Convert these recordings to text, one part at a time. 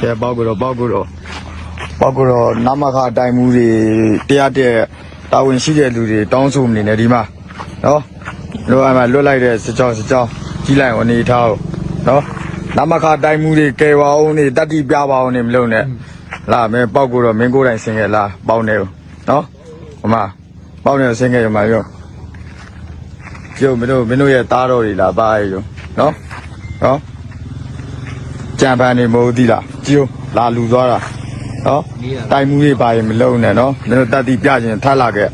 ကဲပေါက်ကတော့ပေါက်ကတော့ပေါက်ကတော့နမခတိုင်မှုတွေတရားတဲ့တာဝန်ရှိတဲ့လူတွေတောင်းဆိုနေတယ်ဒီမှာနော်တို့အမှလွတ်လိုက်တဲ့စစ်ကြောင်းစစ်ကြောင်းကြီးလိုက်အောင်နေထားအောင်နော်နမခတိုင်မှုတွေကယ်ပါအောင်နေတတိပြပါအောင်နေမလုပ်နဲ့လာမဲပေါက်ကတော့မင်းကိုယ်တိုင်ဆင်ခဲ့လားပေါက်နေဦးနော်ဟိုမှာပေါက်နေဆင်ခဲ့ရမှာရောကျုပ်မင်းတို့မင်းတို့ရဲ့သားတော်တွေလားပါရရောနော်နော် ကြံပန်းနေမဟုတ်သီးလားကြည်လာလူသွားတာနော်တိုင်မှုတွေပါရင်မလုံးနဲ့နော်မင်းတို့တက်တီပြခြင်းထပ်လာခဲ့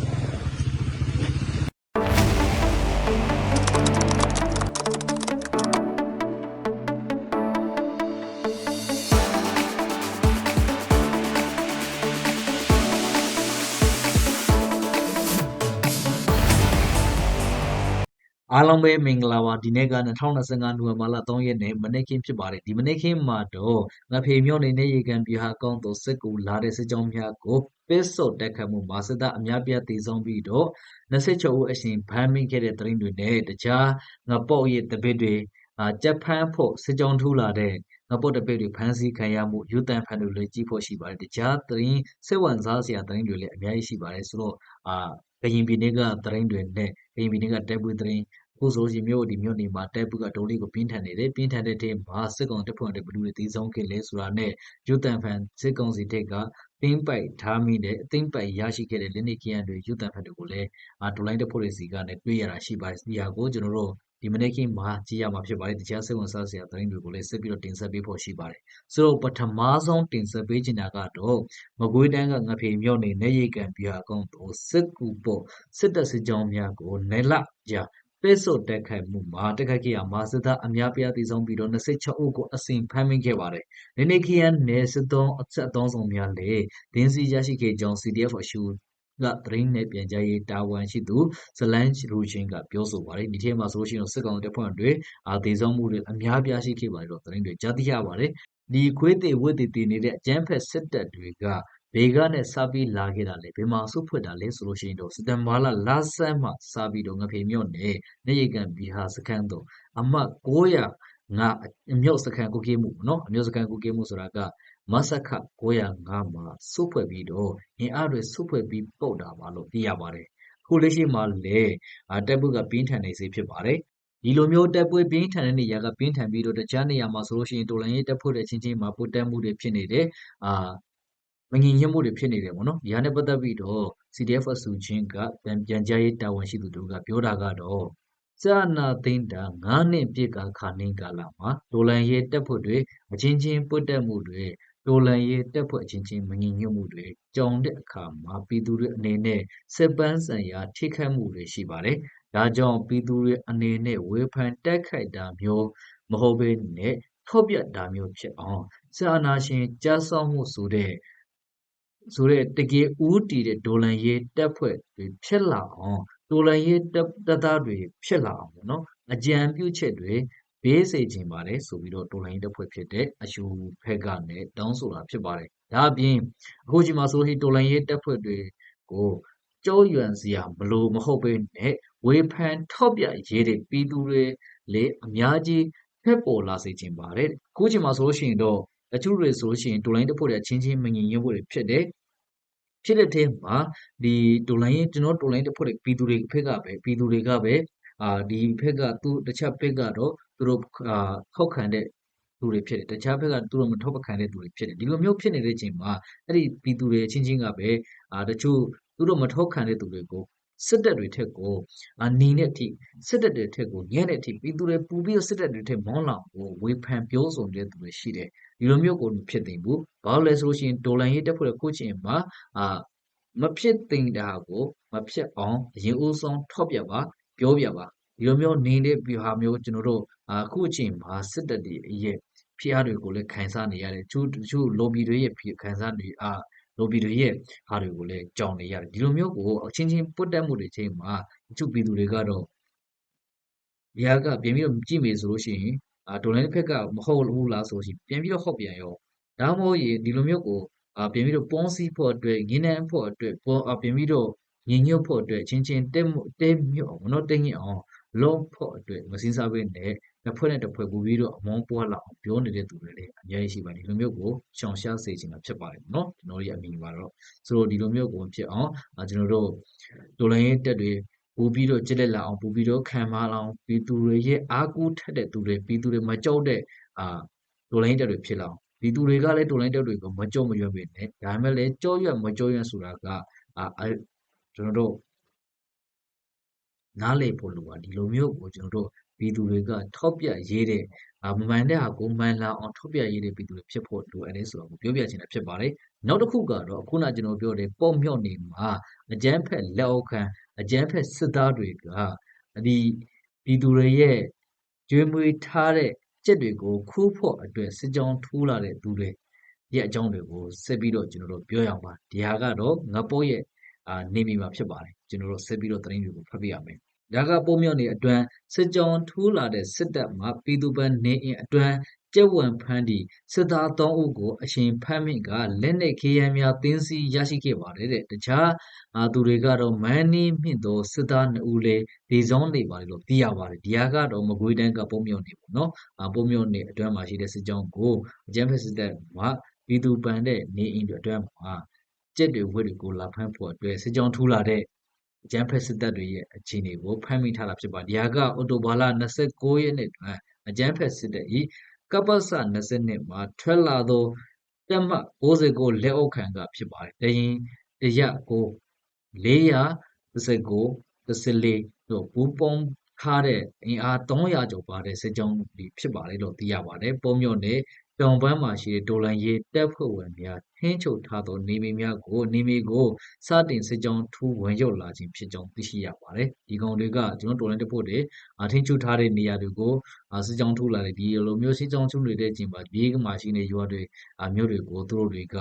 အားလုံးပဲမင်္ဂလာပါဒီနေ့က2025နိုဝင်ဘာလ3ရက်နေ့မနေ့ကင်းဖြစ်ပါတယ်ဒီမနေ့ကင်းမှာတော့ငဖေမြို့နေတဲ့ရေကန်ပြဟာကောင်းသို့စစ်ကူလာတဲ့စစ်ကြောင်းများကိုပစ်စော့တက်ခတ်မှုမှာစစ်တပ်အများပြားတည်ဆုံးပြီးတော့26ဦးအရှင်ဗမ်းမိခဲ့တဲ့တရင်တွေနဲ့တခြားငပေါ့ရဲ့တပည့်တွေအာကြက်ဖန်းဖို့စစ်ကြောင်းထူလာတဲ့ငပေါ့တပည့်တွေဖမ်းဆီးခံရမှုယူတန်ဖန်တွေလည်းကြီးဖို့ရှိပါတယ်တခြားတရင်စစ်ဝန်စားစရာတရင်တွေလည်းအများကြီးရှိပါတယ်ဆိုတော့အာကရင်ပြည်နယ်ကတရင်တွေနဲ့ကရင်ပြည်နယ်ကတက်ပွေးတရင်အ ခုဆိုလို့ရှိရင်မြို့ဒီမြို့နေမှာတိုက်ပွဲကဒိုးလေးကိုပြင်းထန်နေတယ်ပြင်းထန်တဲ့တဲ့မှာစစ်ကောင်တပ်ဖွဲ့တွေဘယ်လိုတွေတည်ဆုံးခဲ့လဲဆိုတာနဲ့ယူတန်ဖန်စစ်ကောင်စီတပ်ကတင်းပိုက်ထားမိတဲ့အသိမ်းပိုက်ရရှိခဲ့တဲ့လက်နက်ကရန်တွေယူတန်ဖန်တွေကိုလည်းအာဒိုလိုင်းတပ်ဖွဲ့တွေစီကနေတွေ့ရတာရှိပါတယ်ဒီဟာကိုကျွန်တော်တို့ဒီမနေ့ကမှာကြည့်ရမှာဖြစ်ပါတယ်တရားစစ်ဝန်စားစရာသတင်းတွေကိုလည်းဆက်ပြီးတော့တင်ဆက်ပေးဖို့ရှိပါတယ်ဆိုတော့ပထမဆုံးတင်ဆက်ပေးချင်တာကတော့မကွေးတိုင်းကငဖေမြို့နေနေရိတ်ကံပြာအကောင့်တို့စစ်ကူပေါ်စစ်တပ်စစ်ကြောင်းများကိုနယ်လကြာ ပဲ့စော့တက်ခိုက်မှုမှာတက်ခိုက်ခဲ့ရမှာစစ်သားအများပြားတည်ဆုံးပြီးတော့26ဦးကိုအစဉ်ဖမ်းမိခဲ့ပါတယ်။ဒီနေ့ခရန်နယ်စစ်တောအဆက်အသောဆောင်များလည်းဒင်းစီရရှိခဲ့ကြောင်း CDF အရှူကသတင်းနဲ့ပြန်ကြားရေးတာဝန်ရှိသူဇလန်ရူချင်းကပြောဆိုပါတယ်ဒီထဲမှာဆိုလို့ရှိရင်စစ်ကောင်တပ်ဖွဲ့တွေအာတည်ဆုံးမှုတွေအများပြားရှိခဲ့ပါတယ်တော့သတင်းတွေကြားသိရပါတယ်ဒီခွေးသေးဝတ်တည်တည်နေတဲ့အကျန်းဖက်စစ်တပ်တွေက ဘေကနဲ့စပြီးလာခဲ့တာလေဘယ်မှာစုဖွက်တာလဲဆိုလို့ရှိရင်တော့စတန်ဘာလာလာဆန်းမှစပြီးတော့ငဖေမြော့နေနေရိတ်ကန်ဘီဟာစခန်းတော့အမှတ်900ငါအမြောက်စခန်းကုကေးမှုနော်အမြောက်စခန်းကုကေးမှုဆိုတာကမဆခ905မှာစုဖွဲ့ပြီးတော့အင်အားတွေစုဖွဲ့ပြီးပုတ်တာပါလို့သိရပါတယ်ခုလက်ရှိမှာလေအာတက်ပုတ်ကပြင်းထန်နေစေဖြစ်ပါတယ်ဒီလိုမျိုးတက်ပွဲပြင်းထန်တဲ့နေရာကပြင်းထန်ပြီးတော့တခြားနေရာမှာဆိုလို့ရှိရင်တော်လိုင်းရေးတက်ဖွဲ့တဲ့ချင်းချင်းမှာပိုတက်မှုတွေဖြစ်နေတယ်အာ မငြိမ်ညွတ်မှုတွေဖြစ်နေတယ်ပေါ့နော်ဒီဟာနဲ့ပတ်သက်ပြီးတော့ CDF အစုချင်းက ပြန်ပြန်ကြားရေးတာဝန်ရှိသူတို့ကပြောတာကတော့စာနာသိန်းတာ9နှစ်ပြည့်ကခါနှင်းကာလမှာဒေါ်လန်ရဲ့တက်ဖို့တွေအချင်းချင်းပွတ်တက်မှုတွေဒေါ်လန်ရဲ့တက်ဖို့အချင်းချင်းမငြိမ်ညွတ်မှုတွေကြောင်တဲ့အခါမှာပြည်သူတွေအနေနဲ့စစ်ပန်းဆိုင်ရာထိခိုက်မှုတွေရှိပါတယ်။ဒါကြောင့်ပြည်သူတွေအနေနဲ့ဝေဖန်တက်ခိုက်တာမျိုးမဟုတ်ဘဲနဲ့ထော့ပြတာမျိုးဖြစ်အောင်စာနာရှင်ကြားဆောင်မှုဆိုတဲ့ ဆိုတဲ့တကယ်ဦးတည်တဲ့ဒေါ်လန်ရေးတက်ဖွဲ့တွေဖြစ်လာအောင်ဒေါ်လန်ရေးတက်တက်သားတွေဖြစ်လာအောင်ပေါ့နော်အကြံပြုချက်တွေဘေးစေခြင်းပါတယ်ဆိုပြီးတော့ဒေါ်လန်ရေးတက်ဖွဲ့ဖြစ်တဲ့အယူဖက်ကနေတောင်းဆိုတာဖြစ်ပါတယ်ဒါအပြင်အခုချိန်မှာဆိုရင်ဒေါ်လန်ရေးတက်ဖွဲ့တွေကိုကြောရွံစရာမလိုမဟုတ်ပဲနဲ့ဝေဖန်ထော့ပြရေးတဲ့ပြည်သူတွေလေအများကြီးဖက်ပေါ်လာစေခြင်းပါတယ်အခုချိန်မှာဆိုလို့ရှိရင်တော့တချို့တွေဆိုလို့ရှိရင်ဒေါ်လာတက်ဖို့တဲ့အချင်းချင်းမငြိမ်ညွတ်ဖို့တွေဖြစ်တယ် ဖြစ်တဲ့ထဲမှာ ဒီဒေါ်လာရင်ကျွန်တော်ဒေါ်လာတက်ဖို့တဲ့ပြည်သူတွေဖက်ကပဲ ပြည်သူတွေကပဲ အာ ဒီဖက်က သူတခြားဖက်ကတော့ သူတို့ အာခောက်ခံတဲ့သူတွေ ဖြစ်တယ် တခြားဘက်က သူတို့ မထောက်ပခံတဲ့သူတွေ ဖြစ်တယ် ဒီလိုမျိုး ဖြစ်နေတဲ့အချိန်မှာ အဲ့ဒီ ပြည်သူတွေ အချင်းချင်းကပဲ အာ တချို့ သူတို့ မထောက်ခံတဲ့သူတွေကို စစ်တပ်တွေထက်ကိုအနီနဲ့အထိ စစ်တပ်တွေထက်ကို ညံ့တဲ့အထိ ပြည်သူတွေပူပြီးတော့ စစ်တပ်တွေထက် မောင်းလောင်ကိုဝေဖန်ပြောဆိုနေတဲ့သူတွေ ရှိတယ် ဒီလိုမျိုးကိုမဖြစ်သင့်ဘူးဘာလို့လဲဆိုလို့ရှိရင်ဒေါ်လာရေးတက်ဖို့တဲ့ကိုချင်မှာအာမဖြစ်သင့်တာကိုမဖြစ်အောင်အရင်ဦးဆုံးထောက်ပြပါပြောပြပါဒီလိုမျိုးနေတဲ့ပြဟာမျိုးကျွန်တော်တို့အခုအချိန်မှာစစ်တပ်တွေရဲ့ဖိအားတွေကိုလည်းခံစားနေရတယ်သူသူလော်ဘီတွေရဲ့ခံစားနေအာလော်ဘီတွေရဲ့ဟာတွေကိုလည်းကြောင်နေရတယ်ဒီလိုမျိုးကိုအချင်းချင်းပုတ်တက်မှုတွေချိန်မှာတချို့ပြည်သူတွေကတော့ဒီဟာကပြင်ပြီးတော့ကြည့်မေဆိုလို့ရှိရင် အာဒေါ်လာတစ်ဖက်ကမဟုတ်ဘူးလားဆိုရှင်ပြန်ပြီးတော့ဟော့ပြန်ရောဒါမှမဟုတ်ရင်ဒီလိုမျိုးကိုအာပြင်ပြီးတော့ပွန်စီဖို့အတွက်ငင်းနှံဖို့အတွက်ပေါ်အပြင်ပြီးတော့ညင်ညွတ်ဖို့အတွက်ချင်းချင်းတဲတဲမြုပ်အောင်နော်တဲညစ်အောင်လုံးဖို့အတွက်မစင်းစားဘဲနဲ့ တစ်ဖွဲ့နဲ့တစ်ဖွဲ့ပို့ပြီးတော့အမောင်းပွားလာအောင်ပြောနေတဲ့သူတွေလည်းအများကြီးရှိပါတယ်ဒီလိုမျိုးကိုရှောင်ရှားစေချင်တာဖြစ်ပါတယ်เนาะကျွန်တော်တို့ရဲ့အမိပါတော့ဆိုတော့ဒီလိုမျိုးကိုဖြစ်အောင်အာကျွန်တော်တို့ဒိုလိုင်းရဲ့တက်တွေ ပို့ပြီးတော့ကြစ်လက်လာအောင်ပို့ပြီးတော့ခံမလာအောင်ပြည်သူတွေရဲ့အားကိုးထက်တဲ့သူတွေပြည်သူတွေမကြောက်တဲ့အာဒိုလိုင်းတက်တွေဖြစ်လာအောင်ဒီသူတွေကလည်းဒိုလိုင်းတက်တွေကိုမကြောက်မရွံ့ပဲနဲ့ဒါပေမဲ့လည်းကြောက်ရွံ့မကြောက်ရွံ့ဆိုတာကအာအဲကျွန်တော်တို့နားလည်ဖို့လိုပါဒီလိုမျိုးကိုကျွန်တော်တို့ပြည်သူတွေကထောက်ပြရေးတဲ့အာမမှန်တဲ့ဟာကိုမှန်လာအောင်ထောက်ပြရေးတဲ့ပြည်သူတွေဖြစ်ဖို့လိုအပ်တယ်ဆိုတော့ကိုပြောပြချင်တာဖြစ်ပါတယ်နောက်တစ်ခုကတော့ခုနကျွန်တော်ပြောတဲ့ပေါ့မြော့နေမှာအကျန်းဖက်လက်အောက်ခံ အကျန်းဖက်စစ်သားတွေကဒီပြည်သူတွေရဲ့ကျွေးမွေးထားတဲ့ကြက်တွေကိုခူးဖို့အတွက်စစ်ကြောင်းထိုးလာတဲ့သူတွေရဲ့အကြောင်းတွေကိုဆက်ပြီးတော့ကျွန်တော်တို့ပြောရအောင်ပါဒီဟာကတော့ငပိုးရဲ့အာနေမီမှာဖြစ်ပါတယ်ကျွန်တော်တို့ဆက်ပြီးတော့သတင်းတွေကိုဖတ်ပြရမယ်ဒါကပုံမြော့နေအတွန်းစစ်ကြောင်းထိုးလာတဲ့စစ်တပ်မှပြည်သူ့ဘက်နေအင်အတွန်း ကျက်ဝံဖမ်းတီစစ်သား၃ဦးကိုအရှင်ဖမ်းမင့်ကလက်နက်ခေယံများတင်းစီရရှိခဲ့ပါတယ်တဲ့တခြားအာသူတွေကတော့မန်းနီးမြင့်သောစစ်သား2ဦးလည်းဒီဇုံးနေပါတယ်လို့သိရပါတယ်ဒီဟာကတော့မကွေးတန်းကပုံမြော့နေပေါ့နော်အာပုံမြော့နေအတွန်းမှာရှိတဲ့စစ်ကြောင်းကိုအကြမ်းဖက်စစ်တပ်မှပြည်သူပန်တဲ့နေအင်တွေအတွန်းမှာကျက်တွေဝက်တွေကိုလာဖမ်းဖို့အတွက်စစ်ကြောင်းထိုးလာတဲ့အကြမ်းဖက်စစ်တပ်တွေရဲ့အခြေအနေကိုဖမ်းမိထားတာဖြစ်ပါတယ်။ဒီဟာကအော်တိုဘာလ29ရက်နေ့တွင်အကြမ်းဖက်စစ်တပ်၏ ကပ္ပစ20မှာထွက်လာသောတက်မှတ်69လက်အောက်ခံကဖြစ်ပါတယ်။တရင်တရကို419 14တို့ဘူပုံထားတဲ့အင်အား300ကျော်ပါတဲ့စစ်ကြောင်းတွေဖြစ်ပါတယ်လို့သိရပါတယ်။ပုံမြုံနဲ့ တောင်ပန်းမှာရှိတဲ့ဒိုလန်ရေးတပ်ဖွဲ့ဝင်များထင်းချုပ်ထားသောနေမီများကိုနေမီကိုစတင်စစ်ကြောင်းထူးဝင်ရောက်လာခြင်းဖြစ်ကြောင်းသိရှိရပါတယ်။ဒီကောင်တွေကကျွန်တော်တော်လိုင်းတဖို့တွေအထင်းချုပ်ထားတဲ့နေရာတွေကိုအာစစ်ကြောင်းထူးလာတယ်ဒီလိုမျိုးစစ်ကြောင်းထူးနေတဲ့အချိန်မှာဘေးကမှာရှိနေရွာတွေအမျိုးတွေကိုသူတို့တွေက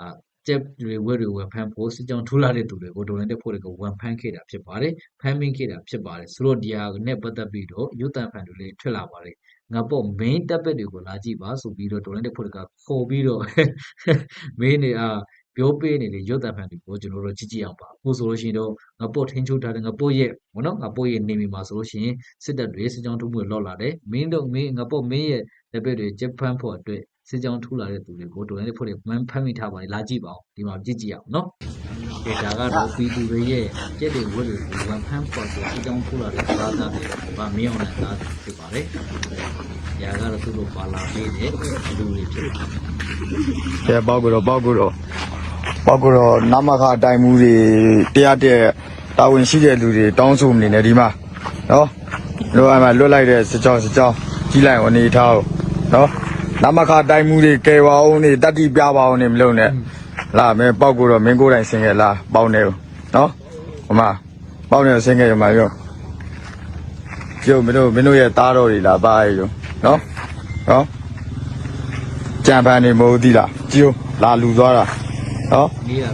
အာကျက်တွေဝဲတွေဝယ်ဖမ်းဖို့စစ်ကြောင်းထူးလာတဲ့သူတွေကိုတော်လိုင်းတဖို့တွေကိုဝန်ဖမ်းခဲ့တာဖြစ်ပါတယ်။ဖမ်းမင်းခဲ့တာဖြစ်ပါတယ်။ဆိုတော့ဒီဟာနဲ့ပတ်သက်ပြီးတော့ရုပ်တံဖန်တွေလည်းထွက်လာပါတယ်။ ငါပေါ့ main တက်ပက်တွေကိုလာကြည့်ပါဆိုပြီးတော့တော်လိုင်းတဖို့တွေကခေါ်ပြီးတော့ main နေအာပြောပေးနေတဲ့ရုပ်တံဖန်တွေကိုကျွန်တော်တို့ကြည့်ကြည့်အောင်ပါအခုဆိုလို့ရှိရင်တော့ငါပို့ထင်းချုပ်ထားတဲ့ငါပို့ရဲ့ဘောနော်ငါပို့ရဲ့နေမီမှာဆိုလို့ရှိရင်စစ်တပ်တွေစစ်ကြောင်းထုမှုလော့လာတယ်မင်းတို့မင်းငါပို့မင်းရဲ့လက်ပက်တွေဂျပန်ဖို့အတွက်စစ်ကြောင်းထူလာတဲ့သူတွေကိုတော်လည်းဖို့တွေမှန်းဖမ်းမိထားပါလေလာကြည့်ပါဦးဒီမှာကြည့်ကြည့်အောင်နော် ဒီဒါကတော့ပြည်သူတွေရဲ့ကြက်တွေဝက်တွေကိုဝန်ဖမ်းဖို့အတွက်စစ်ကြောင်းထူလာတဲ့သားသားတွေဗာမင်းအောင်နဲ့သားဖြစ်ပါတယ်။ညာကတော့သူတို့ပါလာပေးတဲ့လူတွေဖြစ်ပါတယ်ကဲပေါက်ကတော့ပေါက်ကတော့ပေါက်ကတော့နမခတိုင်မှုတွေတရားတဲ့တာဝန်ရှိတဲ့လူတွေတောင်းဆိုနေတယ်ဒီမှာနော်လွတ်အမှလွတ်လိုက်တဲ့စစ်ကြောင်းစစ်ကြောင်းကြီးလိုက်အောင်နေထားအောင်နော်နမခတိုင်မှုတွေကဲပါအောင်နေတတိပြပါအောင်နေမလုပ်နဲ့ လာမယ်ပေါက်ကတော့မင်းကိုယ်တိုင်ဆင်ခဲ့လားပေါက်နေဦးနော်ဟိုမှာပေါက်နေဆင်ခဲ့ရမှာရောကျုပ်မင်းတို့မင်းတို့ရဲ့သားတော်တွေလားပါရဲ့ရောနော်နော်ကြံပန်းနေမဟုတ်သီလားကြည့်ဦးလာလူသွားတာနော်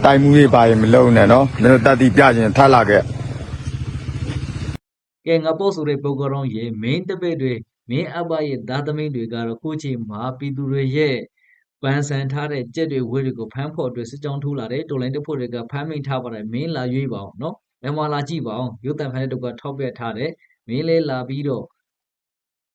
တိုင်မှုတွေပါရင်မလုံးနဲ့နော်မင်းတို့တတ်တိပြခြင်းထပ်လာခဲ့ကဲငါပို့ဆိုတဲ့ပုဂ္ဂရောင်းရဲ့ main တပည့်တွေ main အဘရဲ့သားသမီးတွေကတော့ခုချိန်မှာပြည်သူတွေရဲ့ ပန်းဆန်ထားတဲ့ကြက်တွေဝဲတွေကိုဖမ်းဖို့အတွက်စစ်ကြောင်းထိုးလာတယ်တော်လိုင်းတဖို့တွေကဖမ်းမိန်ထားပါတယ်မင်းလာရွေးပါအောင်နော်ဘယ်မှာလာကြည့်ပါအောင်ရုပ်တံဖန်တဲ့တုကထောက်ပြထားတယ်မင်းလေးလာပြီးတော့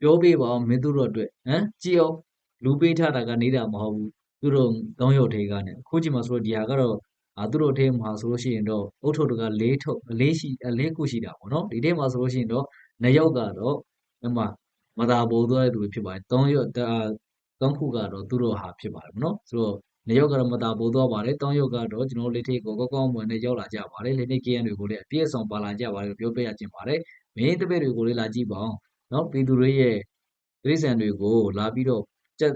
ပြောပေးပါအောင်မင်းတို့တို့အတွက်ဟမ်ကြည့်အောင်လူပေးထားတာကနေတာမဟုတ်ဘူးသူတို့ကောင်းရုပ်ထေကနေအခုချိန်မှာဆိုတော့ဒီဟာကတော့အာသူတို့အထဲမှာဆိုလို့ရှိရင်တော့အုတ်ထုတ်တကလေးထုတ်လေးရှိအလေးခုရှိတာပေါ့နော်ဒီထဲမှာဆိုလို့ရှိရင်တော့နှစ်ယောက်ကတော့အမမသာဘိုးသွားတဲ့သူတွေဖြစ်ပါတယ်သုံးယောက်အာ သုံးခုကတော့သူတို့ဟာဖြစ်ပါတယ်ပေါ့နော်ဆိုတော့နှစ်ယောက်ကတော့မသာဘိုးသွားပါတယ်သုံးယောက်ကတော့ကျွန်တော်တို့လက်ထိတ်ကိုကောက်ကောက်မွန်နဲ့ရောက်လာကြပါတယ်လက်ထိတ် KN တွေကိုလည်းအပြည့်အစုံပါလာကြပါတယ်လို့ပြောပြရခြင်းပါတယ်မင်းတပည့်တွေကိုလည်းလာကြည့်ပါအောင်နော်ပြည်သူတွေရဲ့ဒိဋ္ဌံတွေကိုလာပြီးတော့ချက်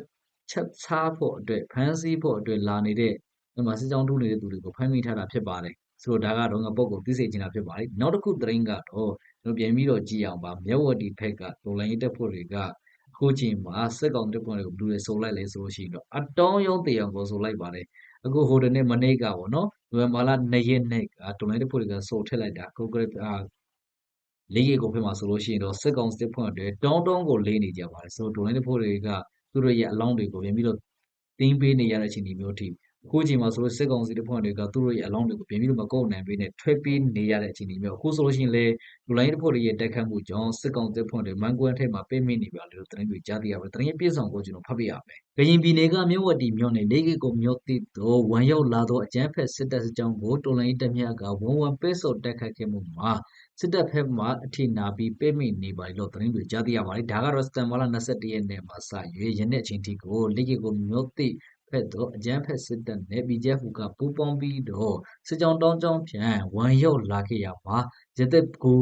ချက်စားဖို့အတွက်ဖမ်းဆီးဖို့အတွက်လာနေတဲ့ဒီမှာစစ်ကြောင်းထိုးနေတဲ့သူတွေကိုဖမ်းမိထားတာဖြစ်ပါတယ်ဆိုတော့ဒါကတော့ငါပုတ်ကိုသိစေချင်တာဖြစ်ပါတယ်နောက်တစ်ခုသတင်းကတော့ကျွန်တော်ပြန်ပြီးတော့ကြည့်အောင်ပါမြတ်ဝတီဖက်ကဒေါ်လာရေးတက်ဖို့တွေကအ ခုချိန်မှာစစ်ကောင်တက်ဖို့တွေကိုဘယ်လိုလဲဆိုလိုက်လဲဆိုလို့ရှိရင်တော့အတောင်းရုံးတရားကိုဆိုလိုက်ပါတယ်အခုဟိုတနေ့မနေ့ကပေါ့နော်နိုဝင်ဘာလ2ရက်နေ့ကဒေါ်လာရေးတက်ဖို့တွေကဆိုထည့်လိုက်တာအခုကအာလေးရီကိုဖက်မှာဆိုလို့ရှိရင်တော့စစ်ကောင်စစ်ဖွင့်အတွက်တောင်းတောင်းကိုလေးနေကြပါတယ်ဆိုတော့ဒေါ်လာရေးတက်ဖို့တွေကသူတို့ရဲ့အလောင်းတွေကိုပြန်ပြီးတော့တင်းပေးနေရတဲ့အခြေအနေမျိုးအထိ အခုချိန်မှာဆိုလို့စစ်ကောင်စီတပ်ဖွဲ့တွေကသူတို့ရဲ့အလောင်းတွေကိုပြင်ပြီးတော့မကုတ်နိုင်ပေးနဲ့ထွက်ပြေးနေရတဲ့အခြေအနေမျိုးအခုဆိုလို့ရှိရင်လေလူလိုင်းတပ်ဖွဲ့တွေရဲ့တက်ခတ်မှုကြောင့်စစ်ကောင်တပ်ဖွဲ့တွေမန်ကွန်းထိပ်မှာပိတ်မိနေပါလို့သတင်းတွေကြားသိရပါတယ်သတင်းရဲ့ပြည့်စုံကိုကျွန်တော်ဖတ်ပြရမယ်ကရင်ပြည်နယ်ကမြို့ဝတီမြို့နယ်လေးကကိုမြို့တိတို့ဝမ်ရောက်လာသောအကြမ်းဖက်စစ်တပ်စစ်ကြောင်းကိုတော်လိုင်းတပ်များကဝန်ဝန်ပိတ်ဆို့တက်ခတ်ခဲ့မှုမှာစစ်တပ်ဖက်မှအထိနာပြီးပိတ်မိနေပါလို့သတင်းတွေကြားသိရပါတယ်ဒါကတော့စတန်ဘာလ21ရက်နေ့မှာစရွေးရနေ့အချိန်ထိကိုလေးကကိုမြို့တိဖ က်တော့အကြမ်းဖက်စစ်တပ်နဲ့ BJF ကပူးပေါင်းပြီးတော့စစ်ကြောင်းတောင်းကြောင်းဖြန့်ဝမ်ရောက်လာခဲ့ရမှာရသက်ကို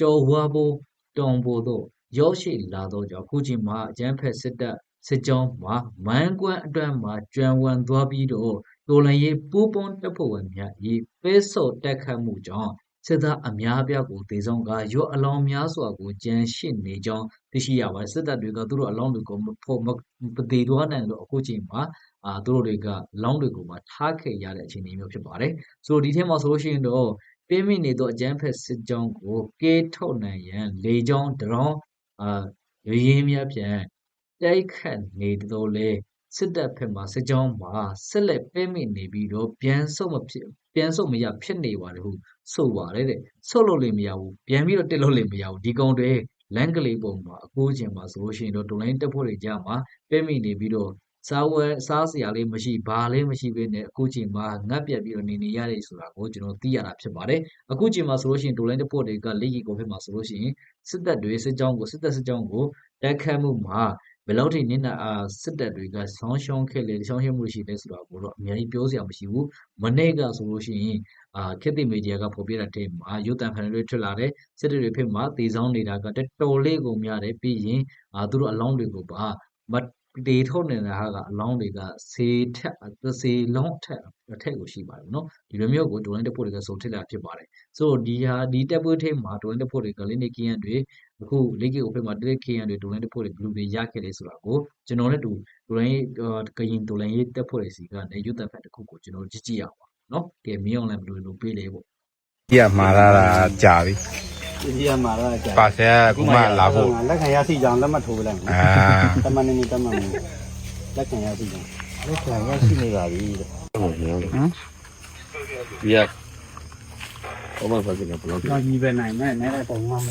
ကျော်ဝါဘိုတောင်ပေါ်တော့ရောက်ရှိလာတော့ကြောင့်အခုချိန်မှာအကြမ်းဖက်စစ်တပ်စစ်ကြောင်းမှာမန်ကွန်းအတွန်းမှာကျွမ်းဝမ်သွားပြီးတော့တော်လန်ရေးပူးပေါင်းတပ်ဖွဲ့ဝင်များဤပဲဆော့တက်ခတ်မှုကြောင့်စစ်သားအများအပြားကိုဒေဆုံးကရော့အလောင်းများစွာကိုကြမ်းရှိနေကြောင်းသိရှိရပါတယ်စစ်တပ်တွေကသူတို့အလောင်းတွေကိုမဖို့မပဒေသွားနိုင်လို့အခုချိန်မှာ အာသူတို့တွေက လောင်းတွေကိုမှထားခဲ့ရတဲ့အခြေအနေမျိုးဖြစ်ပါတယ်။ဆိုတော့ဒီထဲမှာဆိုလို့ရှိရင်တော့ပြင်းမိနေသောအကြမ်းဖက်စစ်ကြောင်းကိုကဲထုတ်နိုင်ရန်လေကြောင်းဒရောင်းအာရင်းများဖြင့်တိုက်ခတ်နေတော့လေစစ်တပ်ဖက်မှစစ်ကြောင်းမှာဆက်လက်ပြင်းမိနေပြီးတော့ပြန်ဆုတ်မဖြစ်ပြန်ဆုတ်မရဖြစ်နေပါတယ်ဟုဆိုပါတယ်တဲ့ဆုတ်လို့လည်းမရဘူးပြန်ပြီးတော့တက်လို့လည်းမရဘူးဒီကောင်တွေလန်ကလေးပုံမှာအကိုးချင်မှာဆိုလို့ရှိရင်တော့ဒိုလိုင်းတက်ဖို့တွေကြားမှာပြင်းမိနေပြီးတော့ စားဝဲစားစရာလေးမရှိဘာလေးမရှိဘဲနဲ့အခုချိန်မှာငတ်ပြတ်ပြီးတော့နေနေရတယ်ဆိုတာကိုကျွန်တော်သိရတာဖြစ်ပါတယ်အခုချိန်မှာဆိုလို့ရှိရင်ဒိုလိုင်းတပို့တွေကလက်ရီကိုဖက်မှာဆိုလို့ရှိရင်စစ်တပ်တွေစစ်ကြောင်းကိုစစ်တပ်စစ်ကြောင်းကိုတိုက်ခတ်မှုမှာဘယ်လောက်ထိနစ်နာအာစစ်တပ်တွေကဆောင်းရှုံးခဲ့လေဆောင်းရှုံးမှုရှိလဲဆိုတာကိုတော့အများကြီးပြောစရာမရှိဘူးမနေ့ကဆိုလို့ရှိရင်အာခေတ်သစ်မီဒီယာကဖော်ပြတဲ့တဲ့မှာရုပ်တံဖန်တွေထွက်လာတဲ့စစ်တပ်တွေဖက်မှာတေဆောင်နေတာကတော်တော်လေးကိုများတယ်ပြီးရင်အာသူတို့အလောင်းတွေကိုပါမ တေထုတ်နေတာဟာကအလောင်းတွေကဆေးထက်ဆေးလုံးထက်အထက်ကိုရှိပါတယ်နော်ဒီလိုမျိုးကိုဒိုလိုင်းတက်ဖို့တွေကစုံထစ်လာဖြစ်ပါတယ်ဆိုတော့ဒီဟာဒီတက်ပွဲထိမှာဒိုလိုင်းတက်ဖို့တွေကလိနေကီယန်တွေအခုလိကေကိုဖက်မှာတက်ကီယန်တွေဒိုလိုင်းတက်ဖို့တွေဘလူးတွေရခဲ့တယ်ဆိုတာကိုကျွန်တော်နဲ့တူဒိုလိုင်းကရင်ဒိုလိုင်းရေးတက်ဖို့တွေစီကနေရွတ်တက်ဖက်တစ်ခုကိုကျွန်တော်ကြည့်ကြည့်ရအောင်နော်ကဲမင်းအောင်လည်းဘလူးလိုပေးလေပေါ့ကြီးကမှားလာတာကြာပြီ ဒီရမှာတော့ကြာပါဆယ်ကခုမှလာဖို့လက်ခံရစီကြောင်လက်မှတ်ထိုးလိုက်အာတမန်နေတမန်နေလက်ခံရစီကြောင်လက်ခံရရှိနေပါပြီတဲ့ဟုတ်ပြီဟုတ်ပြီဒီကဘာမှဆက်နေဘလို့တော့ညီပဲနိုင်မဲ့နဲတဲ့ပုံမှန်မ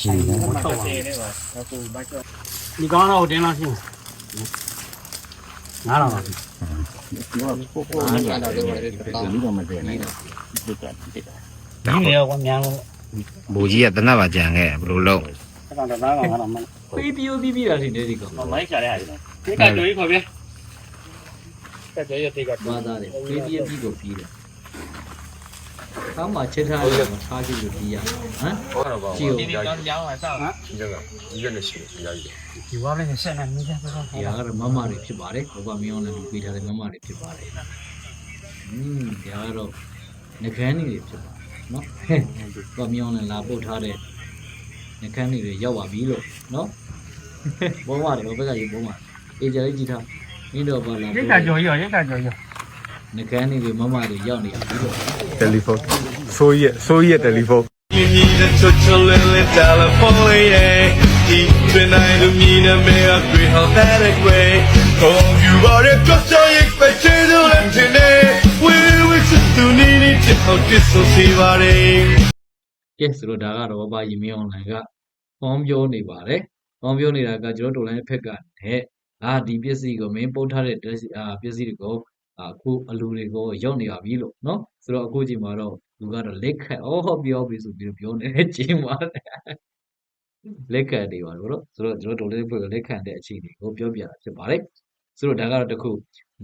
ရှိနေတယ်ဟုတ်ပါဘူးဒီကောင်းတော့တင်းလို့ရှိရင်ငါတော့ပါဒီတော့မတည့်နိုင်ဘူးဒီကတိတာဒီရောကမြန်လို့ ဘူကြီးကတနတ်ပါကြံခဲ့ဘယ်လိုလုပ်အဲ့တော့ဒါကငါတော့မပေးပြိုးပြီးပြီးတာထင်တယ်ဒီကောင်မိုင်းချရရတယ်ဒီကကြွေးခေါ်ပြကကြွေးရတိကဘာသာတယ်ပေးပြပြီးကိုပြီးတယ်ခါမှချက်ထားရမှာထားကြည့်လို့ပြီးရဟမ်ကြည့်ဦးဒီကောင်းကြောင်းဟာဆောက်ဟမ်ဒီကလည်းရှိရရဒီဝါလေးဆက်နေနေကြတော့ဒီဟာကတော့မမတွေဖြစ်ပါတယ်ဘုရားမင်းအောင်လည်းလူပေးထားတဲ့မမတွေဖြစ်ပါတယ်อืมဒီဟာကတော့ငကန်းတွေဖြစ်ပါတယ် နော်ဘုရားမင်းအောင်လည်းလာပို့ထားတဲ့ငကန်းတွေရောက်ပါပြီလို့နော်ဘုံပါတယ်ဘက်ကရေးဘုံပါအေးကြလေးကြည့်ထားမင်းတော့ပါလာရိတ်ကကြော်ရောရိတ်ကကြော်ရောငကန်းတွေမမတွေရောက်နေပြီလို့တယ်လီဖုန်းဆိုးရဆိုးရတယ်လီဖုန်း You need a touch a little telephone, yeah. Deep in I do mean a me a great how that it way. Come you are a just I expect you to let you know. We wish to need it to how this so see what it. ကဲဆိုတော့ဒါကတော့ဘာရင်မင်းအွန်လိုင်းကဖုန်းပြောနေပါတယ်ဖုန်းပြောနေတာကကျွန်တော်တို့လိုင်းဖက်ကနဲ့အာဒီပစ္စည်းကိုမင်းပုတ်ထားတဲ့အာပစ္စည်းတွေကိုအခုအလူတွေကိုရောက်နေပါပြီလို့နော်ဆိုတော့အခုချိန်မှာတော့လူကတော့လက်ခတ်အော်ဟုတ်ပြီဟုတ်ပြီဆိုပြီးတော့ပြောနေချိန်မှာလက်ခတ်နေပါလို့နော်ဆိုတော့ကျွန်တော်တို့လိုင်းဖက်ကလက်ခတ်တဲ့အခြေအနေကိုပြောပြတာဖြစ်ပါတယ်ဆိုတော့ဒါကတော့တခု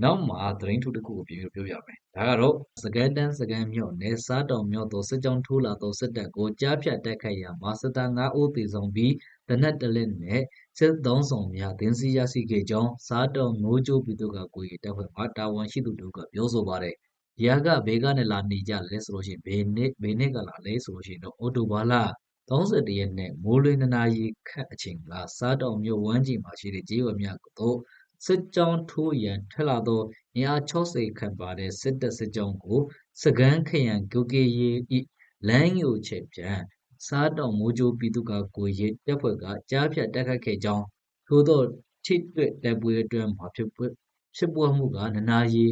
နောက်မှာသတင်းထုတစ်ခုကိုပြောပြပြောပြမယ်ဒါကတော့စကန်တန်းစကန်မြောက်နယ်စားတောင်မြောက်သောစစ်ကြောင်းထိုးလာသောစစ်တပ်ကိုကြားဖြတ်တိုက်ခိုက်ရာမှာစစ်သား9ဦးသေဆုံးပြီးတနက်တလက်နဲ့စစ်သုံးဆောင်များတင်းစီရရှိခဲ့ကြောင်းစားတောင်မိုးကျိုးပြည်သူကကိုယ်ရတပ်ဖွဲ့မှတာဝန်ရှိသူတို့ကပြောဆိုပါတယ်။ဒီဟာကဘေကနဲ့လာနေကြလဲဆိုလို့ရှိရင်ဘေနှစ်ဘေနှစ်ကလာလဲဆိုလို့ရှိရင်တော့အော်တိုဘာလာ31ရက်နေ့မိုးလွေးနနာရီခန့်အချိန်ကစားတောင်မြို့ဝမ်းကြီးမှာရှိတဲ့ကျေးရွာများတို့ စစ်ကြောင်းထိုးရန်ထက်လာသောအင်အား60ခန့်ပါတဲ့စစ်တပ်စစ်ကြောင်းကိုစကန်းခရံဂုကေရီဤလမ်းညိုချက်ပြန်စားတောင်မိုးကြိုးပြည်သူကကိုရဲတပ်ဖွဲ့ကကြားဖြတ်တိုက်ခတ်ခဲ့ကြောင်းထို့သောထိတွေ့တပ်ပွဲအတွင်းမှာဖြစ်ပွဖြစ်ပွားမှုကနနာရီ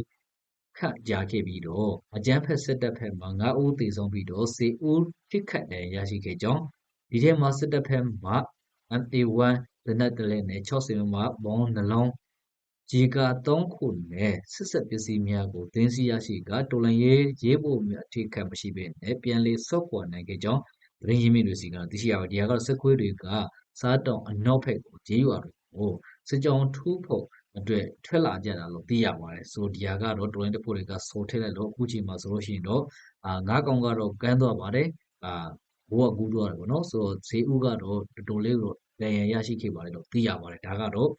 ခတ်ကြခဲ့ပြီးတော့အကြမ်းဖက်စစ်တပ်ဖက်မှ9ဦးသေဆုံးပြီးတော့10ဦးထိခတ်တယ်ရရှိခဲ့ကြောင်းဒီထဲမှာစစ်တပ်ဖက်မှ MA1 လက်နက်တလဲနဲ့60မှဘောင်းနှလုံး ဂျီကာ3ခုနဲ့စစ်ဆက်ပစ္စည်းများကိုသိမ်းဆည်းရရှိကတော်လန်ရေးရေးဖို့များအထိခတ်မရှိဘဲနဲ့ပြန်လည်ဆော့ခွာနိုင်ခဲ့ကြောင်းသတင်းရင်းမြစ်တွေစီကသိရှိရပါတယ်ဒီဟာကတော့စစ်ခွေးတွေကစားတောင်အနောက်ဘက်ကိုဂျေးရွာတွေကိုစစ်ကြောင်းထူးဖို့အတွက်ထွက်လာကြတာလို့သိရပါတယ်ဆိုဒီဟာကတော့တော်လန်တဖို့တွေကစိုးထည့်လိုက်လို့အခုချိန်မှာဆိုလို့ရှိရင်တော့အာငါးကောင်ကတော့ကန်းသွားပါတယ်အာဘိုးကကူးသွားတယ်ပေါ့နော်ဆိုတော့ဈေးဥကတော့တော်တော်လေးတော့ရန်ရန်ရရှိခဲ့ပါတယ်လို့သိရပါတယ်ဒါကတော့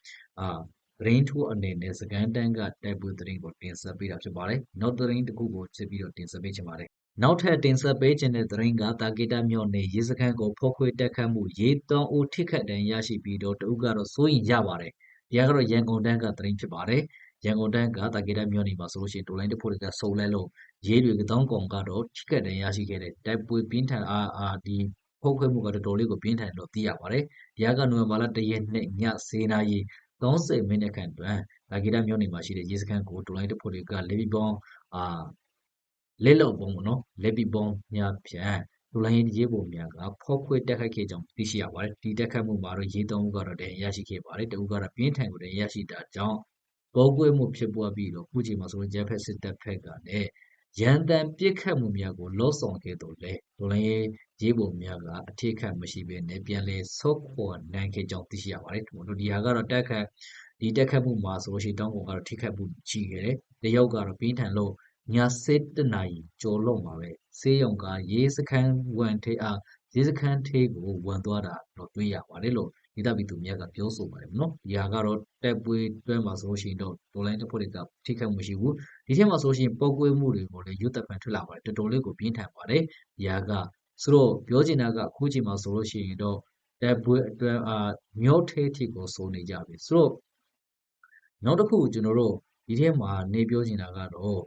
အာ သတင်းထူးအနေနဲ့စကန်တန်းကတိုက်ပွဲသတင်းကိုတင်ဆက်ပေးတာဖြစ်ပါတယ်နောက်သတင်းတစ်ခုကိုချက်ပြီးတော့တင်ဆက်ပေးချင်ပါတယ်နောက်ထပ်တင်ဆက်ပေးခြင်းတဲ့သတင်းကတာဂီတာမြို့နယ်ရေစခန်းကိုဖောက်ခွေတက်ခတ်မှုရေတောင်းဦးထိခတ်တန်ရရှိပြီးတော့တအုပ်ကတော့စိုးရင်ရပါတယ်ဒီကတော့ရန်ကုန်တန်းကသတင်းဖြစ်ပါတယ်ရန်ကုန်တန်းကတာဂီတာမြို့နယ်မှာဆိုလို့ရှိရင်တိုလိုင်းတစ်ဖို့တွေကစုံလဲလို့ရေးတွေကတောင်းကောင်ကတော့ထိခတ်တန်ရရှိခဲ့တဲ့တိုက်ပွဲပြင်းထန်အားအာဒီဖောက်ခွေမှုကတော်တော်လေးကိုပြင်းထန်လို့သိရပါတယ်ဒီကနိုဝင်ဘာလ1ရက်နေ့ည10:00နာရီ 30မိနစ်ခန့်တွင်ဒါဂီတာမြို့နယ်မှာရှိတဲ့ရေစခန်းကိုတိုလိုင်းတဖို့တွေကလေဘီပေါင်းအာလက်လောက်ပုံပေါ့နော်လက်ဘီပေါင်းများဖြန့်တိုလိုင်းရေးပုံများကဖောက်ခွေတက်ခတ်ခဲ့ကြောင်းသိရှိရပါတယ်ဒီတက်ခတ်မှုမှာတော့ရေသုံးဦးကတော့တည်းရရှိခဲ့ပါတယ်တဦးကတော့ပြင်းထန်ကိုတည်းရရှိတာကြောင့်ပေါ်ကွေးမှုဖြစ်ပွားပြီးတော့ခုချိန်မှာဆိုရင်ဂျက်ဖက်စစ်တပ်ဖက်ကလည်းရန်တန်ပြစ်ခတ်မှုများကိုလောဆောင်ခဲ့တော့လေတိုလိုင်း ရေးပုံများကအထိခတ်မရှိဘဲနဲ့ပြန်လဲဆုတ်ခွာနိုင်ခဲ့ကြောင်းသိရှိရပါတယ်တို့ဒီဟာကတော့တက်ခတ်ဒီတက်ခတ်မှုမှာဆိုလို့ရှိရင်တောင်းကုန်ကတော့ထိခတ်မှုရှိခဲ့တယ်တရုတ်ကတော့ပြင်းထန်လို့ည7နာရီကျော်လုံးမှာပဲဆေးရုံကရေးစခန်းဝန်ထေးအားရေးစခန်းထေးကိုဝန်သွားတာတော့တွေ့ရပါတယ်လို့ဒီတပ်ပြည်သူများကပြောဆိုပါတယ်နော်ဒီဟာကတော့တက်ပွေးတွဲမှာဆိုလို့ရှိရင်တော့ဒေါ်လိုင်းတစ်ဖွဲ့တွေကထိခတ်မှုရှိဘူးဒီထက်မှာဆိုလို့ရှိရင်ပောက်ကွေးမှုတွေကိုလည်းရွတ်သက်ပံထွက်လာပါတယ်တော်တော်လေးကိုပြင်းထန်ပါတယ်ဒီဟာက ဆိုတော့ပြောချင်တာကအခုချိန်မှာဆိုလို့ရှိရင်တော့တက်ပွေးအတွဲအာမြောက်ထဲထိကိုစိုးနေကြပြီဆိုတော့နောက်တစ်ခုကျွန်တော်တို့ဒီထဲမှာနေပြောချင်တာကတော့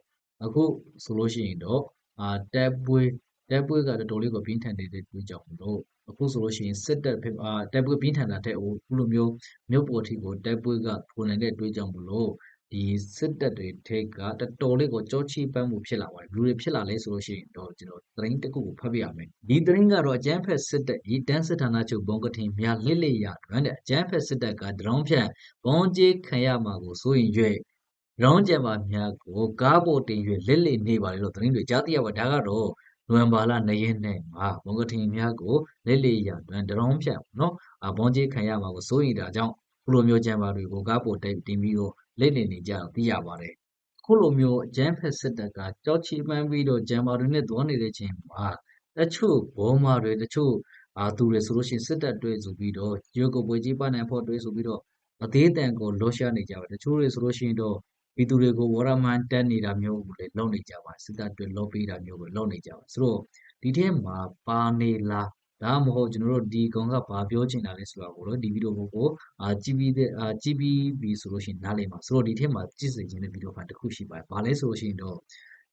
အခုဆိုလို့ရှိရင်တော့အာတက်ပွေးတက်ပွေးကတော်တော်လေးကိုပြင်းထန်နေတဲ့တွေ့ကြောင့်မလို့အခုဆိုလို့ရှိရင်စစ်တပ်ဖြစ်အာတက်ပွေးပြင်းထန်တာတဲ့ဟိုခုလိုမျိုးမြို့ပေါ်ထိကိုတက်ပွေးကပုံနိုင်တဲ့တွေ့ကြောင့်မလို့ ဒီစစ်တပ်တွေထိကတော်တော်လေးကိုကြောချီပန်းမှုဖြစ်လာပါတယ်လူတွေဖြစ်လာလဲဆိုလို့ရှိရင်တော့ကျွန်တော်သတင်းတစ်ခုကိုဖတ်ပြရမယ်ဒီသတင်းကတော့အကျန်းဖက်စစ်တပ်ဤတန်းစစ်ဌာနချုပ်ဘုံကထင်မြလစ်လက်ရတွင်တဲ့အကျန်းဖက်စစ်တပ်ကဒရုန်းဖြန့်ဘုံကျေးခံရမှာကိုစိုးရင်၍ရောင်းကြံပါများကိုကားပေါ်တင်၍လက်လက်နေပါလေလို့သတင်းတွေကြားသိရပါဒါကတော့နိုဝင်ဘာလ2ရက်နေ့မှာဘုံကထင်များကိုလက်လက်ရတွင်ဒရုန်းဖြန့်နော်အဘုံကျေးခံရမှာကိုစိုးရင်တာကြောင့်ခုလိုမျိုးကြံပါတွေကိုကားပေါ်တင်တင်ပြီးတော့ လက်နေနေကြတော့သိရပါတယ်ခုလိုမျိုးအကျန်းဖက်စစ်တပ်ကကြောက်ချီပန်းပြီးတော့ဂျမ်ဘာတွေနဲ့သွားနေတဲ့ချိန်မှာတချို့ဘောမာတွေတချို့အာသူတွေဆိုလို့ရှိရင်စစ်တပ်တွေဆိုပြီးတော့ရွေးကိုပွဲကြီးပနိုင်ဖို့တွေဆိုပြီးတော့အသေးတန်ကိုလောရှာနေကြပါတယ်တချို့တွေဆိုလို့ရှိရင်တော့ပြည်သူတွေကိုဝရမန်တက်နေတာမျိုးကိုလည်းလုပ်နေကြပါတယ်စစ်တပ်တွေလုပ်ပေးတာမျိုးကိုလုပ်နေကြပါတယ်ဆိုတော့ဒီထဲမှာပါနေလား ဒါမှမဟုတ်ကျွန်တော်တို့ဒီကောင်ကဘာပြောချင်တာလဲဆိုတာကိုတော့ဒီဗီဒီယိုကိုအာကြည့်ပြီးတဲ့အာကြည့်ပြီးပြီဆိုလို့ရှိရင်နားလည်မှာဆိုတော့ဒီထဲမှာကြည့်စေခြင်းတဲ့ဗီဒီယိုဖိုင်တစ်ခုရှိပါတယ်။ဘာလဲဆိုလို့ရှိရင်တော့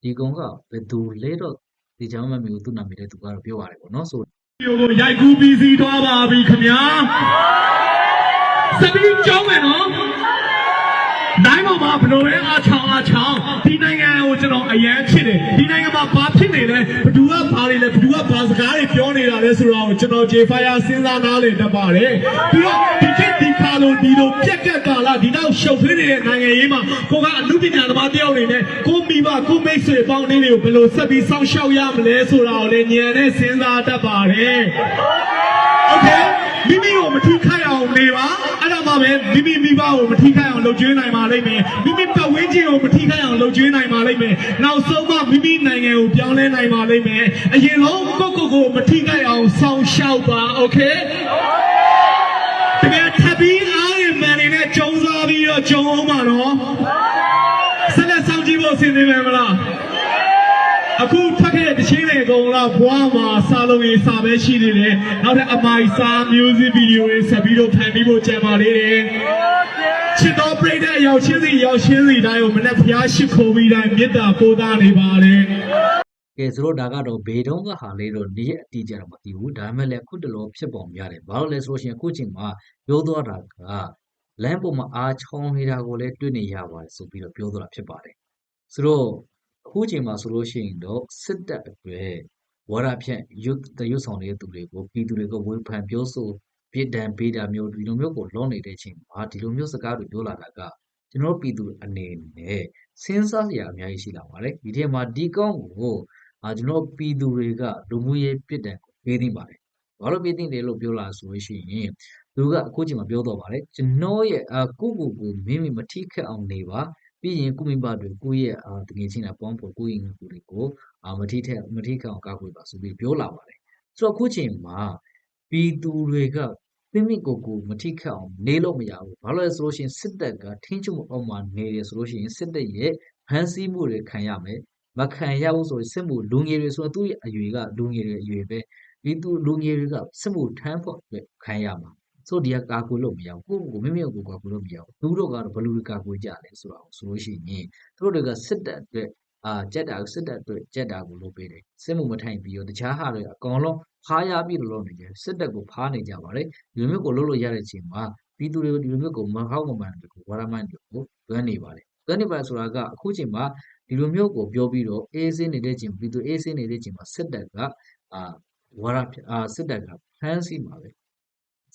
ဒီကောင်ကဘယ်သူလဲတော့ဒီကြောင်မမျိုးသူ့နာမည်တဲ့သူကတော့ပြောရတယ်ပေါ့နော်ဆိုဒီကိုရိုက်ကူးပြီးစီးသွားပါပြီခင်ဗျာစပီးကြောင်းမယ်နော် တိုင်းပေါ်မှာဘယ်လိုပဲအားချောင်းအားချောင်းဒီနိုင်ငံကိုကျွန်တော်အယမ်းချစ်တယ်ဒီနိုင်ငံမှာဘာဖြစ်နေလဲဘသူကဘာတွေလဲဘသူကဘာစကားတွေပြောနေတာလဲဆိုတာကိုကျွန်တော် J-Fire စဉ်းစားနားလည်တတ်ပါတယ်ပြီးတော့ဒီခေတ်ဒီခါလိုဒီလိုပြက်ကက်ကာလဒီနောက်ရှုပ်ထွေးနေတဲ့နိုင်ငံရေးမှာကိုကအမှုပညာသမားတယောက်အနေနဲ့ကိုမိဘကိုမိတ်ဆွေပေါင်းတွေကိုဘယ်လိုဆက်ပြီးစောင့်ရှောက်ရမလဲဆိုတာကိုလည်းဉာဏ်နဲ့စဉ်းစားတတ်ပါတယ် Okay မိမိကိုမထိခိုက်အောင်နေပါအဲ့ဒါမှပဲမိမိမိဘကိုမထိခိုက်အောင်လုပ်ကျွေးနိုင်ပါလိမ့်မယ်မိမိပတ်ဝန်းကျင်ကိုမထိခိုက်အောင်လုပ်ကျွေးနိုင်ပါလိမ့်မယ်နောက်ဆုံးမှမိမိနိုင်ငံကိုပြောင်းလဲနိုင်ပါလိမ့်မယ်အရင်ဆုံးကိုယ့်ကိုယ်ကိုမထိခိုက်အောင်စောင့်ရှောက်ပါโอเคတကယ်ထပ်ပြီးအားရမှန်နေတဲ့ကြုံစားပြီးတော့ကြုံအောင်ပါနော်ဆက်လက်ဆောင်ကြည့်ဖို့အဆင်သင့်ပဲမလား အခုထပ်ခဲ့တဲ့တချင်းတွေအကုန်လုံးဘွားမှာစားလုံးရေးစာပဲရှိနေတယ်နောက်တဲ့အမိုင်စာ music video တွေဆက်ပြီးတော့ဖန်ပြီးဖို့ကြံပါလေတယ်ချစ်တော်ပြိတ္တအရောက်ချင်းစီရောက်ချင်းစီတိုင်းကိုမနေ့ဖျားရှိခိုးပြီးတိုင်းမေတ္တာပို့သားနေပါတယ်ကဲဆိုတော့ဒါကတော့ဘေတုံးကဟာလေးတော့နေ့အတိအကျတော့မသိဘူးဒါပေမဲ့လည်းအခုတလောဖြစ်ပေါ်များတယ်ဘာလို့လဲဆိုလို့ရှိရင်အခုချိန်မှာပြောသွားတာကလမ်းပေါ်မှာအားချောင်းနေတာကိုလည်းတွေ့နေရပါတယ်ဆိုပြီးတော့ပြောသွားတာဖြစ်ပါတယ်ဆိုတော့ အခုချိန်မှာဆိုလို့ရှိရင်တော့စစ်တပ်အတွက်ဝါဒဖြန့်ရွတ်တရွတ်ဆောင်နေတဲ့သူတွေကိုပြည်သူတွေကိုဝေဖန်ပြောဆိုပြစ်ဒဏ်ပေးတာမျိုးဒီလိုမျိုးကိုလွန်နေတဲ့အချိန်မှာဒီလိုမျိုးစကားတွေပြောလာတာကကျွန်တော်တို့ပြည်သူအနေနဲ့စဉ်းစားစရာအများကြီးရှိလာပါတယ်ဒီထဲမှာဒီကောင်းကိုအာကျွန်တော်ပြည်သူတွေကလူမှုရေးပြစ်ဒဏ်ကိုပေးသိပါတယ်ဘာလို့ပေးသိတယ်လို့ပြောလာဆိုလို့ရှိရင်သူကအခုချိန်မှာပြောတော့ပါတယ်ကျွန်တော်ရဲ့အာကိုကိုကိုမိမိမထိခတ်အောင်နေပါ ပြီးရင်ကုမိဘတွေကိုယ့်ရဲ့အာတကယ်ချင်းတာပေါင်းဖို့ကိုယ့်ရဲ့ငွေတွေကိုအာမထိထက်မထိခအောင်ကာကွယ်ပါဆိုပြီးပြောလာပါတယ်ဆိုတော့အခုချိန်မှာပြည်သူတွေကမိမိကိုယ်ကိုမထိခတ်အောင်နေလို့မရဘူးဘာလို့လဲဆိုလို့ရှိရင်စစ်တပ်ကထင်းချုံအောက်မှာနေတယ်ဆိုလို့ရှိရင်စစ်တပ်ရဲ့ဖမ်းဆီးမှုတွေခံရမယ်မခံရဘူးဆိုရင်စစ်မှုလူငယ်တွေဆိုတော့သူ့ရဲ့အရွယ်ကလူငယ်တွေအရွယ်ပဲဒီသူလူငယ်တွေကစစ်မှုထမ်းဖို့အတွက်ခံရမှာ ဆိုဒီကကာကွယ်လို့မရဘူးကိုယ့်ကိုယ်မိမိကိုယ်ကိုယ်ကာကွယ်လို့မရဘူးသူတို့ကတော့ဘယ်လိုကာကွယ်ကြလဲဆိုတော့ဆိုလို့ရှိရင်သူတို့တွေကစစ်တပ်အတွက်အာကြက်တာစစ်တပ်အတွက်ကြက်တာကိုလုပ်ပေးတယ်စစ်မှုမထိုင်ပြီးတော့တခြားဟာတွေအကောင်လုံးဖားရပြီးတော့လုပ်နေကြတယ်စစ်တပ်ကိုဖားနေကြပါတယ်ဒီလိုမျိုးကိုလုပ်လို့ရတဲ့အချိန်မှာပြည်သူတွေကိုဒီလိုမျိုးကိုမဟောက်မမှန်တွေကိုဝါရမန်တွေကိုတွန်းနေပါတယ်တွန်းနေပါဆိုတာကအခုချိန်မှာဒီလိုမျိုးကိုပြောပြီးတော့အေးစင်းနေတဲ့ချိန်ပြည်သူအေးစင်းနေတဲ့ချိန်မှာစစ်တပ်ကအာဝါရအာစစ်တပ်ကဖမ်းဆီးမှာပဲ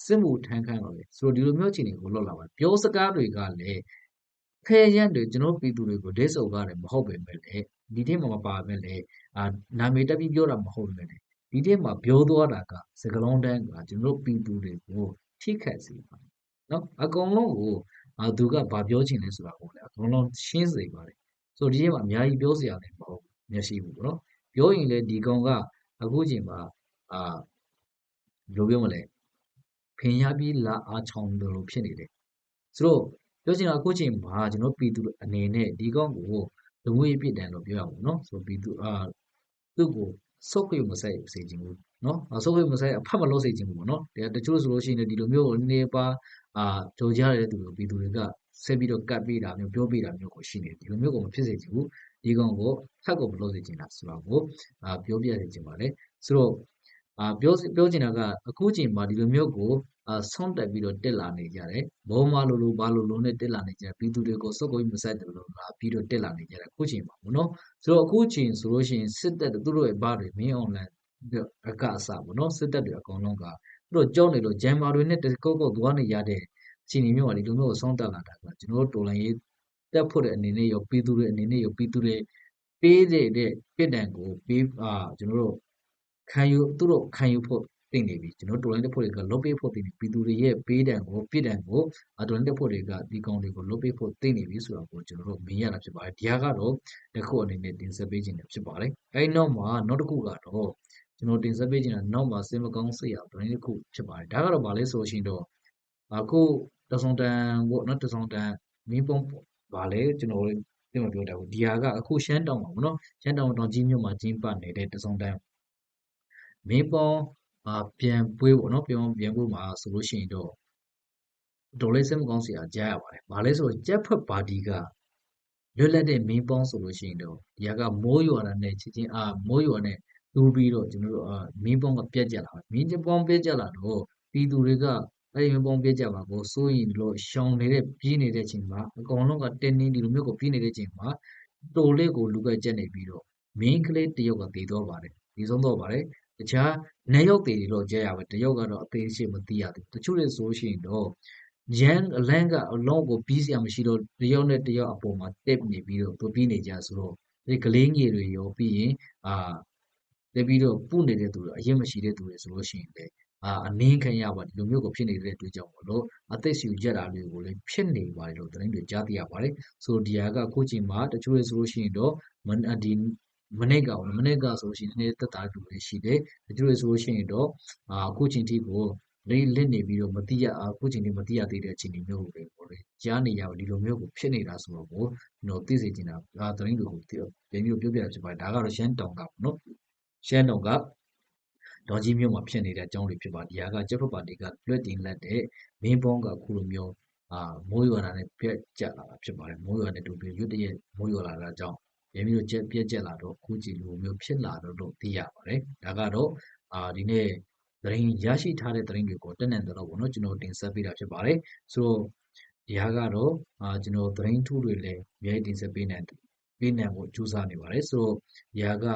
စစ်မှုထမ်းခိုင်းပါပဲဆိုတော့ဒီလိုမျိုးချိန်တွေကိုလွတ်လာပါတယ်ပြောစကားတွေကလည်းဖဲရန်တွေကျွန်တော်ပြည်သူတွေကိုဒိတ်ဆုပ်ကားတယ်မဟုတ်ပဲမဲ့လေဒီထဲမှာမပါပဲလေအာနာမည်တက်ပြီးပြောတာမဟုတ်ပဲလေဒီထဲမှာပြောသွားတာကစကလုံးတန်းကကျွန်တော်ပြည်သူတွေကိုထိခတ်စေပါနော်အကုန်လုံးကိုအာသူကဘာပြောချင်လဲဆိုတာကိုလည်းအကုန်လုံးရှင်းစေပါတယ်ဆိုတော့ဒီထဲမှာအများကြီးပြောစရာလည်းမဟုတ်ဘူးမျက်ရှိဘူးပေါ့နော်ပြောရင်လည်းဒီကောင်ကအခုချိန်မှာအာဘယ်လိုပြောမလဲ ခင်ရပြီးလာအားချောင်းတယ်လို့ဖြစ်နေတယ်ဆိုတော့ပြောချင်တာအခုချိန်မှာကျွန်တော်ပြည်သူအနေနဲ့ဒီကောင့်ကိုလူမှုရေးပြည်တန်လို့ပြောရအောင်နော်ဆိုတော့ပြည်သူအာသူ့ကိုစုပ်ခွေမဆိုင်စေချင်ဘူးနော်အဆုပ်ခွေမဆိုင်အဖတ်မလို့စေချင်ဘူးပေါ့နော်တချို့ဆိုလို့ရှိရင်ဒီလိုမျိုးနေပါအာကြိုကြားရတဲ့သူတွေပြည်သူတွေကဆက်ပြီးတော့ကတ်ပေးတာမျိုးပြောပေးတာမျိုးကိုရှိနေဒီလိုမျိုးကိုမဖြစ်စေချင်ဘူးဒီကောင်ကိုဖတ်ကိုမလို့စေချင်တာဆိုတော့ကိုအာပြောပြစေချင်ပါတယ်ဆိုတော့ အာပြောပြောချင်တာကအခုချိန်မှာဒီလိုမျိုးကိုအာဆုံးတက်ပြီးတော့တက်လာနေကြတယ်။ဘောမလိုလိုဘာလိုလိုနဲ့တက်လာနေကြတယ်ပြည်သူတွေကိုစုပ်ကိုမဆက်တယ်လို့လာပြီးတော့တက်လာနေကြတယ်အခုချိန်မှာပေါ့နော်။ဆိုတော့အခုချိန်ဆိုလို့ရှိရင်စစ်တပ်သူတို့ရဲ့ဘာတွေမင်းအွန်လိုင်းအကအစပေါ့နော်စစ်တပ်တွေအကုန်လုံးကသူတို့ကြောက်နေလို့ဂျမ်မာတွေနဲ့တကုတ်ကုတ်သွားနေရတဲ့အခြေအနေမျိုးကဒီလိုမျိုးကိုဆုံးတက်လာတာကကျွန်တော်တို့တော်လိုင်းရေးတက်ဖို့တဲ့အနေနဲ့ရောပြည်သူတွေအနေနဲ့ရောပြည်သူတွေပေးတဲ့တဲ့ပြစ်ဒဏ်ကိုပေးအာကျွန်တော်တို့ ခံယူသူတို့ခံယူဖို့သိနေပြီကျွန်တော်တော်လိုင်းတက်ဖို့တွေကလုတ်ပေးဖို့သိနေပြည်သူတွေရဲ့ပေးတံကိုပြစ်ဒဏ်ကိုအတော်လိုင်းတက်ဖို့တွေကဒီကောင်တွေကိုလုတ်ပေးဖို့သိနေပြီဆိုတော့ကိုကျွန်တော်တို့မြင်ရတာဖြစ်ပါတယ်ဒီဟာကတော့တစ်ခုအနေနဲ့တင်ဆက်ပေးခြင်းဖြစ်ပါတယ်အဲဒီနောက်မှာနောက်တစ်ခုကတော့ကျွန်တော်တင်ဆက်ပေးခြင်းကနောက်မှာစင်မကောင်းစိတ်ရတိုင်းတစ်ခုဖြစ်ပါတယ်ဒါကတော့ဗာလဲဆိုရှင်တော့အခုတဆောင်တန်ပေါ့နော်တဆောင်တန်မင်းပုံဗာလဲကျွန်တော်ပြင်မပြောတတ်ဘူးဒီဟာကအခုရှမ်းတောင်ပါဘောနော်ရှမ်းတောင်တောင်ကြီးမြို့မှာကျင်းပနေတဲ့တဆောင်တန် မင်းပုံအာပြန်ပွဲပေါ့နော်ပြန်ပြန်ပွဲမှာဆိုလို့ရှိရင်တော့ဒေါ်လေးစင်မကောင်းစရာကြားရပါတယ်။ဘာလဲဆိုတော့ကြက်ဖက်ပါတီကလွတ်လပ်တဲ့မင်းပေါင်းဆိုလို့ရှိရင်တော့ဒီကမိုးရွာတာနဲ့ချင်းချင်းအာမိုးရွာနဲ့တူပြီးတော့ကျွန်တော်တို့အာမင်းပေါင်းကပြက်ကြလာမင်းပေါင်းပြက်ကြလာတော့ပြည်သူတွေကအဲ့ဒီမင်းပေါင်းပြက်ကြပါကိုစိုးရင်လို့ရှောင်နေတဲ့ပြေးနေတဲ့ချိန်မှာအကောင်လုံးကတင်းတင်းဒီလိုမျိုးကိုပြေးနေတဲ့ချိန်မှာတိုလေးကိုလူကကြက်နေပြီးတော့မင်းကလေးတယောက်ကတည်တော့ပါတယ်ဒီဆုံးတော့ပါတယ် တခြားနေရောက်တွေတော့ကြဲရပါတယောက်ကတော့အသေးရှိမသိရဘူးတချို့တွေဆိုရှင်တော့ရန်အလန်းကအလုံးကိုပြီးစရာမရှိတော့တယောက်နဲ့တယောက်အပေါ်မှာတက်နေပြီးတော့သူပြီးနေကြဆိုတော့ဒီကလေးငယ်တွေရောပြီးရင်အာတက်ပြီးတော့ပုနေတဲ့သူတွေအရင်မရှိတဲ့သူတွေဆိုလို့ရှိရင်လေအာအနင်းခံရပါဒီလိုမျိုးကိုဖြစ်နေတဲ့အတွက်ကြောင့်မလို့အသက်ရှူကြတာတွေကိုလည်းဖြစ်နေပါတယ်လို့သတင်းတွေကြားသိရပါတယ်ဆိုတော့ဒီဟာကအခုချိန်မှာတချို့တွေဆိုလို့ရှိရင်တော့မန်ဒီ မနေ့ကမနေ့ကဆိုလို့ရှိရင်နည်းနည်းသက်သာတူတွေရှိတယ်တချို့တွေဆိုလို့ရှိရင်တော့အာအခုချိန်ထိကိုလေးလစ်နေပြီးတော့မတိရအခုချိန်ထိမတိရသေးတဲ့အခြေအနေမျိုးတွေပေါ့လေကြားနေရဒီလိုမျိုးကိုဖြစ်နေတာဆိုတော့ကိုကျွန်တော်သိစေချင်တာဒါသတင်းတွေကိုပြန်ပြီးပြောပြတာဖြစ်ပါတယ်ဒါကတော့ရှမ်းတောင်ကပေါ့နော်ရှမ်းတောင်ကဒေါ်ကြီးမျိုးမှာဖြစ်နေတဲ့အကြောင်းတွေဖြစ်ပါဒီဟာကကျက်ဖက်ပါတီကလွတ်တင်လက်တဲ့မင်းပေါင်းကခုလိုမျိုးအာမိုးရွာတာနဲ့ပြက်ကြလာတာဖြစ်ပါတယ်မိုးရွာတဲ့တူပြီးရွတ်တရက်မိုးရွာလာတာကြောင့် ပြန်ပြီးတော့ကြက်ပြက်ကြက်လာတော့အခုကြည့်လိုမျိုးဖြစ်လာတော့လို့သိရပါတယ်ဒါကတော့အာဒီနေ့သတင်းရရှိထားတဲ့သတင်းတွေကိုတက်နိုင်တော့ပေါ့နော်ကျွန်တော်တင်ဆက်ပေးတာဖြစ်ပါတယ်ဆိုတော့ဒီဟာကတော့အာကျွန်တော်သတင်းထူးတွေလည်းအများကြီးတင်ဆက်ပေးနိုင်ပေးနိုင်ဖို့ကြိုးစားနေပါတယ်ဆိုတော့ရာက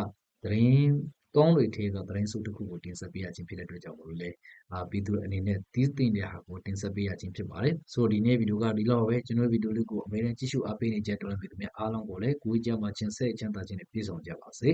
သတင်း ကောင်းတွေထဲကသတင်းစုတစ်ခုကိုတင်ဆက်ပေးရခြင်းဖြစ်တဲ့အတွက်ကြောင့်မလို့လေအာပြည်သူအနေနဲ့တီးတင်တဲ့ဟာကိုတင်ဆက်ပေးရခြင်းဖြစ်ပါတယ်ဆိုတော့ဒီနေ့ဗီဒီယိုကဒီလောက်ပဲကျွန်တော်ဗီဒီယိုလေးကိုအမေရိကန်ကြည့်ရှုအားပေးနေကြတဲ့တော်လည်းပြည်သူများအားလုံးကိုလည်းကိုယ်ကြမှာချင်းဆက်ချမ်းသာခြင်းနဲ့ပြည့်စုံကြပါစေ